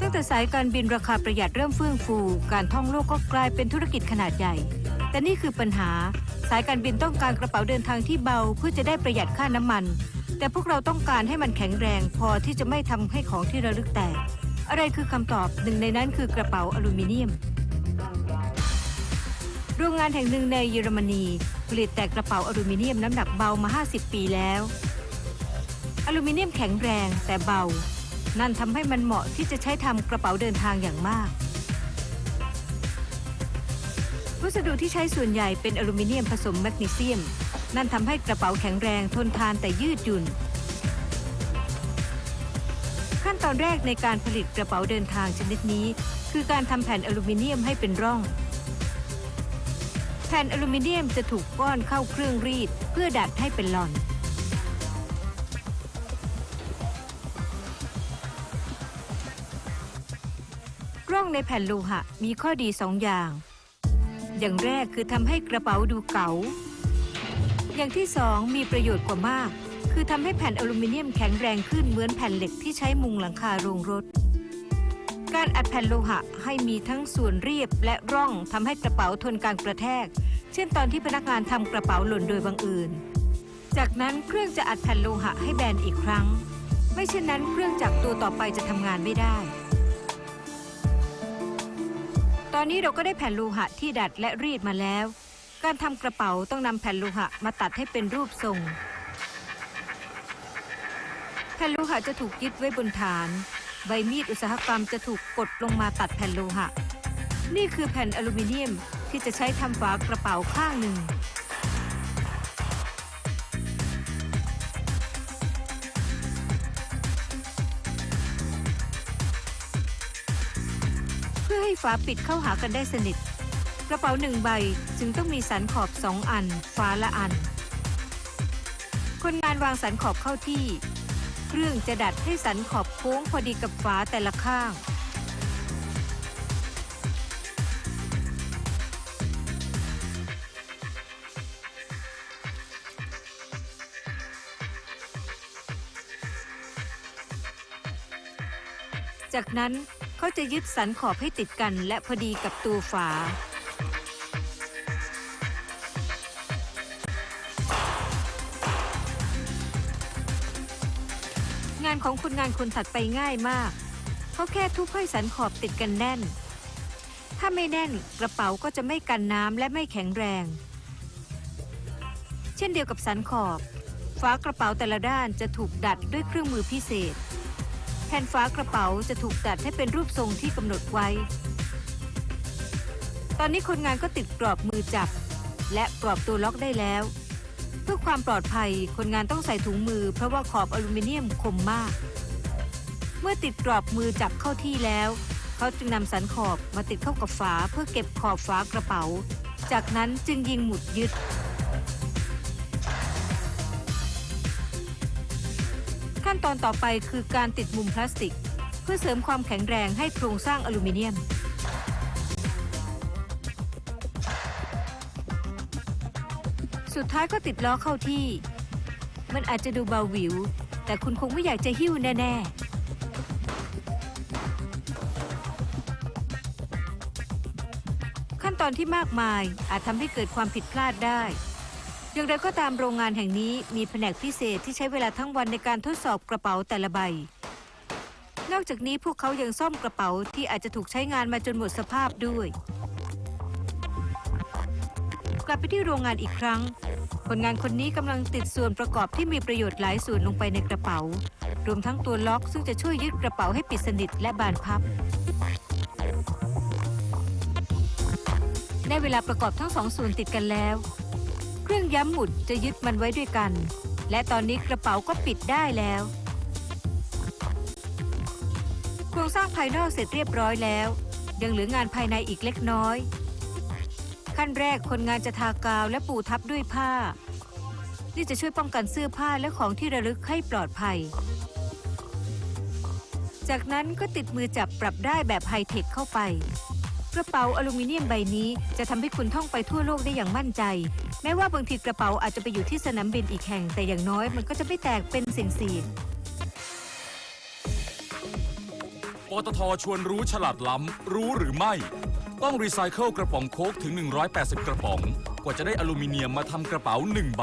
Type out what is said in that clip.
ตั้งแต่สายการบินราคาประหยัดเริ่มเฟื่องฟู การท่องโลกก็กลายเป็นธุรกิจขนาดใหญ่ แต่นี่คือปัญหา สายการบินต้องการกระเป๋าเดินทางที่เบาเพื่อจะได้ประหยัดค่าน้ำมัน แต่พวกเราต้องการให้มันแข็งแรงพอที่จะไม่ทำให้ของที่ระลึกแตก อะไรคือคำตอบหนึ่งในนั้นคือกระเป๋าอลูมิเนียม โรงงานแห่งหนึ่งในเยอรมนี ผลิตแต่กระเป๋าอลูมิเนียมน้ำหนักเบามา 50 ปีแล้ว อลูมิเนียมแข็งแรงแต่เบา นั่นทำให้มันเหมาะที่จะใช้ทำกระเป๋าเดินทางอย่างมาก วัสดุที่ใช้ส่วนใหญ่เป็นอลูมิเนียมผสมแมกนีเซียม นั่นทำให้กระเป๋าแข็งแรงทนทานแต่ยืดหยุ่น ขั้นตอนแรกในการผลิตกระเป๋าเดินทางชนิดนี้ คือการทำแผ่นอลูมิเนียมให้เป็นร่อง แผ่นอลูมิเนียมจะถูกก้อนเข้าเครื่องรีดเพื่อดัดให้เป็นหลอน ร่องในแผ่นโลหะมีข้อดีสองอย่าง อย่างแรกคือทำให้กระเป๋าดูเก๋า อย่างที่สองมีประโยชน์กว่ามาก คือทำให้แผ่นอลูมิเนียมแข็งแรงขึ้นเหมือนแผ่นเหล็กที่ใช้มุงหลังคาโรงรถ การอัดแผ่นโลหะให้มีทั้งส่วนเรียบและร่องทำให้กระเป๋าทนการกระแทก เช่นตอนที่พนักงานทำกระเป๋าหล่นโดยบังเอิญจากนั้นเครื่องจะอัดแผ่นโลหะให้แบนอีกครั้ง ไม่เช่นนั้นเครื่องจักรตัวต่อไปจะทำงานไม่ได้ ตอนนี้เราก็ได้แผ่นโลหะที่ดัดและรีดมาแล้ว การทำกระเป๋าต้องนำแผ่นโลหะมาตัดให้เป็นรูปทรง แผ่นโลหะจะถูกยึดไว้บนฐาน ใบมีดอุตสาหกรรมจะถูกกดลงมาตัดแผ่นโลหะ นี่คือแผ่นอลูมิเนียมที่จะใช้ทำฝากระเป๋าข้างหนึ่ง เพื่อให้ฝาปิดเข้าหากันได้สนิท กระเป๋าหนึ่งใบจึงต้องมีสันขอบสองอันฝาละอัน คนงานวางสันขอบเข้าที่ เครื่องจะดัดให้สันขอบโค้งพอดีกับฝาแต่ละข้างจากนั้น เขาจะยึดสันขอบให้ติดกันและพอดีกับตัวฝา งานของคนงานคนถัดไปง่ายมาก เขาแค่ทุบให้สันขอบติดกันแน่น ถ้าไม่แน่นกระเป๋าก็จะไม่กันน้ำและไม่แข็งแรง เช่นเดียวกับสันขอบ ฝากระเป๋าแต่ละด้านจะถูกดัดด้วยเครื่องมือพิเศษ แผ่นฝากระเป๋าจะถูกดัดให้เป็นรูปทรงที่กำหนดไว้ ตอนนี้คนงานก็ติดกรอบมือจับ และกรอบตัวล็อกได้แล้ว เพื่อความปลอดภัยคนงานต้องใส่ถุงมือ เพราะว่าขอบอลูมิเนียมคมมาก เมื่อติดกรอบมือจับเข้าที่แล้ว เขาจึงนำสันขอบมาติดเข้ากับฝาเพื่อเก็บขอบฝากระเป๋า จากนั้นจึงยิงหมุดยึด ขั้นตอนต่อไปคือการติดมุมพลาสติก เพื่อเสริมความแข็งแรงให้โครงสร้างอลูมิเนียม สุดท้ายก็ติดล้อเข้าที่ มันอาจจะดูเบาหวิว แต่คุณคงไม่อยากจะหิ้วแน่ๆขั้นตอนที่มากมายอาจทำให้เกิดความผิดพลาดได้ อย่างไรก็ตามโรงงานแห่งนี้มีแผนกพิเศษที่ใช้เวลาทั้งวันในการทดสอบกระเป๋าแต่ละใบ นอกจากนี้พวกเขายังซ่อมกระเป๋าที่อาจจะถูกใช้งานมาจนหมดสภาพด้วย กลับไปที่โรงงานอีกครั้ง คนงานคนนี้กำลังติดส่วนประกอบที่มีประโยชน์หลายส่วนลงไปในกระเป๋า รวมทั้งตัวล็อกซึ่งจะช่วยยึดกระเป๋าให้ปิดสนิทและบานพับได้เวลาประกอบทั้งสองส่วนติดกันแล้ว เครื่องย้ำหมุดจะยึดมันไว้ด้วยกัน และตอนนี้กระเป๋าก็ปิดได้แล้ว โครงสร้างภายนอกเสร็จเรียบร้อยแล้ว ยังเหลืองานภายในอีกเล็กน้อย ขั้นแรกคนงานจะทากาวและปูทับด้วยผ้า นี่จะช่วยป้องกันเสื้อผ้าและของที่ระลึกให้ปลอดภัย จากนั้นก็ติดมือจับปรับได้แบบไฮเทคเข้าไป กระเป๋าอลูมิเนียมใบนี้จะทำให้คุณท่องไปทั่วโลกได้อย่างมั่นใจ แม้ว่าบางทีกระเป๋าอาจจะไปอยู่ที่สนามบินอีกแห่ง แต่อย่างน้อยมันก็จะไม่แตกเป็นสิ่งๆปตทชวนรู้ฉลาดล้ำ รู้หรือไม่ ต้องรีไซเคิลกระป๋องโค้กถึง 180 กระป๋อง กว่าจะได้อลูมิเนียมมาทำกระเป๋า 1 ใบ